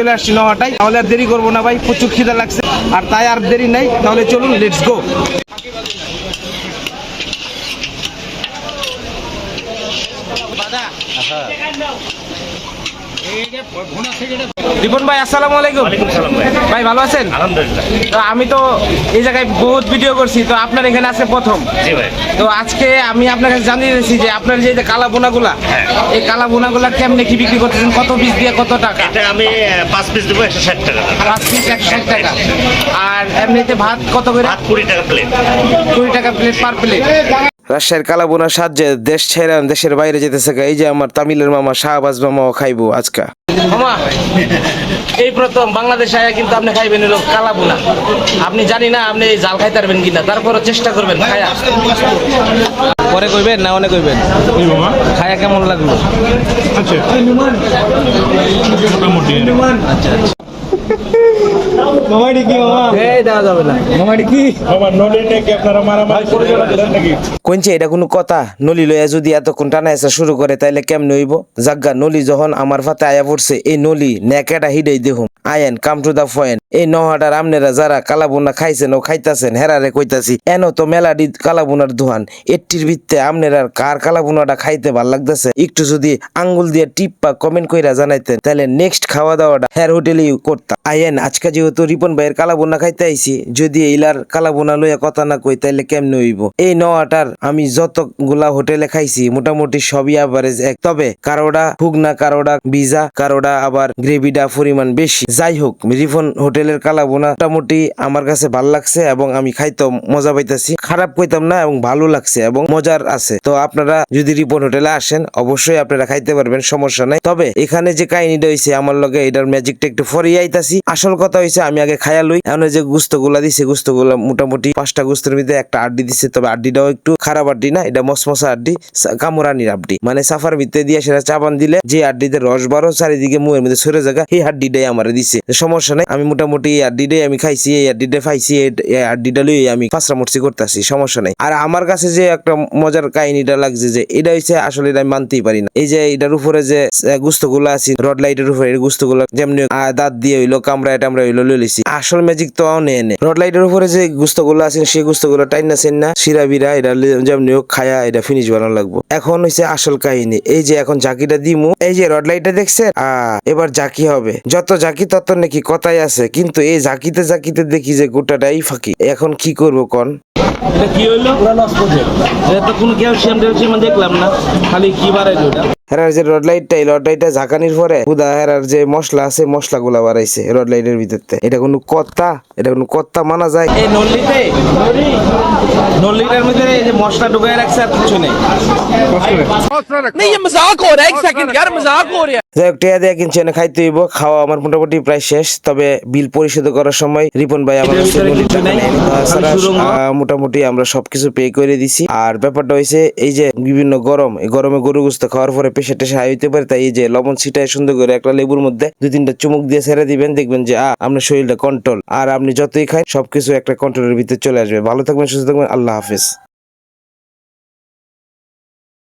চলে আসছি নহাটাই তাহলে আর দেরি করব না ভাই, প্রচুর খিদা লাগছে। আর তাই আর দেরি নাই, তাহলে চলুন লেটস গো রিপন ভাই আসসালামু আলাইকুম। ভাই। ভালো আছেন? আলহামদুলিল্লাহ। তো আমি তো এই জায়গায় বহুত ভিডিও করছি তো আপনার এখানে আছে প্রথম। জি ভাই। তো আজকে আমি আপনার কাছে জানিয়ে দিয়েছি যে আপনার যে কালা বোনাগুলা হ্যাঁ। এই কালা বোনাগুলা কেমনে কি বিক্রি করতেছেন? কত পিস দিয়ে কত টাকা? এটা আমি পাঁচ পিস দেবো একশো ষাট টাকা। পাঁচ পিস একশো ষাট টাকা। আর এমনিতে ভাত কত করে? ভাত কুড়ি টাকা প্লেট কুড়ি টাকা প্লেট পার প্লেট রাজশাহীর কালাবোনা সাহায্যে দেশ ছেড়ে দেশের বাইরে যেতেছে এই যে আমার তামিলের মামা শাহবাজ মামাও খাইবো আজকা। মামা এই প্রথম বাংলাদেশে আয়া কিন্তু আপনি খাইবেন হলো কালাবোনা। আপনি জানি না আপনি এই জাল খাইতে পারবেন কিনা তারপরও চেষ্টা করবেন খায়া। পরে কইবেন না অনেক কইবেন? এই মামা। খায়া কেমন লাগল? আচ্ছা। মোটামুটি কইছে এটা কোনো কথা? নলি লইয়া যদি এতক্ষণ টানা এসা শুরু করে তাইলে কেমনে হইব? জাগা নলি যখন আমার ফাতে আয়া পড়ছে এই নলি নেকেটা হিডেই দেখুম আয়েন কাম টু দা পয়েন্ট এই নহটার আমনেরা যারা কালাবুনা খাইছেন ও খাইতাছেন হেরারে কইতাছি এনো তো মেলাডি কালাবুনার দোহান এটির ভিত্তে আমনেরার কার কালাবুনাটা খাইতে ভালো লাগতেছে? একটু যদি আঙ্গুল দিয়ে টিপ্পা কমেন্ট কইরা জানাইতেন তাহলে নেক্সট খাওয়া দাওয়াটা হের হোটেলেই করতাম। আয়েন আজকে যেহেতু রিপন ভাইয়ের কালাবুনা খাইতে আইছি। যদি এইলার কালাবুনা লইয়া কথা না কই, তাইলে কেমনে হইব? এই নওয়াটার আমি যতগুলা হোটেলে খাইছি, মোটামুটি সবই আভারেজ এক। তবে কারোটা হুগনা কারোটা বিজা কারোটা আবার গ্রেভিটা পরিমাণ বেশি। যাই হোক রিফন হোটেলের কালাবোনা মোটামুটি আমার কাছে ভালো লাগছে এবং আমি খাইতে মজা পাইতাছি। খারাপ কইতাম না এবং ভালো লাগছে এবং মজার আছে। তো আপনারা যদি রিপন হোটেলে আসেন, অবশ্যই আপনারা খাইতে পারবেন, সমস্যা নাই। তবে এখানে যে কাহিনীটা হইছে, আমার লগে এটার ম্যাজিকটা একটু ফরিয়ে আইতাছি। আসল কথা হইছে আমি আগে খায়া লই। এখন যে গুস্তগুলা দিছে গুস্তগুলা মোটামুটি পাঁচটা গুস্তের মধ্যে একটা আড্ডি দিছে, তবে আড্ডিটাও একটু খারাপ আড্ডি না, এটা মসমসা আড্ডি কামরানির আড্ডি। মানে সাফার ভিতরে দিয়ে সেটা চাবান দিলে যে আড্ডিতে রস বারো, চারিদিকে মুখের মধ্যে সরে জায়গা এই হাড্ডিটাই আমার দিছে। সমস্যা নাই, আমি মোটামুটি এই আড্ডিটাই আমি খাইছি, এই আড্ডিটা পাইছি, এই- আড্ডিটা লই আমি পাঁচরা মরছি করতেছি, সমস্যা নাই। আর আমার কাছে যে একটা মজার কাহিনীটা লাগছে যে, এটা হইছে আসলে এটা আমি মানতেই পারি না। এই যে এটার উপরে যে গুস্তগুলা আছে, রড লাইটের উপরে এই গুস্তগুলা যেমনি দাঁত দিয়ে হইল কামড়ায় টামড়া হইল লইছি আসল ম্যাজিক তো অনে এনে রড লাইটের উপরে যে গুস্তগুলা আছে সেই গুস্তগুলা টাইন না সেন না সিরা বিরা এটা যেমনি হোক খায়া এটা ফিনিশ বানানো লাগবো। এখন হইছে আসল কাহিনী। এই যে এখন জাকিটা দিমু এই যে রড লাইটটা দেখছে আহ এবার জাকি হবে। যত জাকি তত নাকি কথাই আছে কিন্তু এই জাকিতে জাকিতে দেখি যে গোটাটাই ফাঁকি। এখন কি করব কন? এটা কি হইল? পুরা লস প্রজেক্ট এটা তো কোনো ক্যালসিয়াম ট্যালসিয়াম দেখলাম না খালি কি বাড়াইলো এটা? হেরার যে রড লাইটটা এই রড লাইটটা ঝাঁকানির পরে হুদা হেরার যে মশলা আছে মশলাগুলা বাড়াইছে রড লাইটের ভিতরতে। এটা কোনো কত্তা এটা কোনো কত্তা মানা যায়। এই নল্লিতে? নল্লিটার ভিতরে এই যে মশলা ঢুকায় রাখছে আর কিছু নেই। যাই হোক টেয়া দিয়ে কিনছি এনে খাইতে হইব। খাওয়া আমার মোটামুটি প্রায় শেষ তবে বিল পরিশোধ করার সময় রিপন ভাই আমার মোটামুটি আমরা সবকিছু পে করে দিছি। আর ব্যাপারটা হয়েছে এই যে বিভিন্ন গরম এই গরমে গরু গুস্ত খাওয়ার পরে টেশা হাই হইতে পারে তাই এই যে লবণ ছিটায় সুন্দর করে একটা লেবুর মধ্যে দুই তিনটা চুমুক দিয়ে ছেড়ে দিবেন দেখবেন যে আহ, আপনার শরীরটা কন্ট্রোল আর আপনি যতই খায় সবকিছু একটা কন্ট্রোলের ভিতরে চলে আসবে। ভালো থাকবেন সুস্থ থাকবেন আল্লাহ হাফিজ।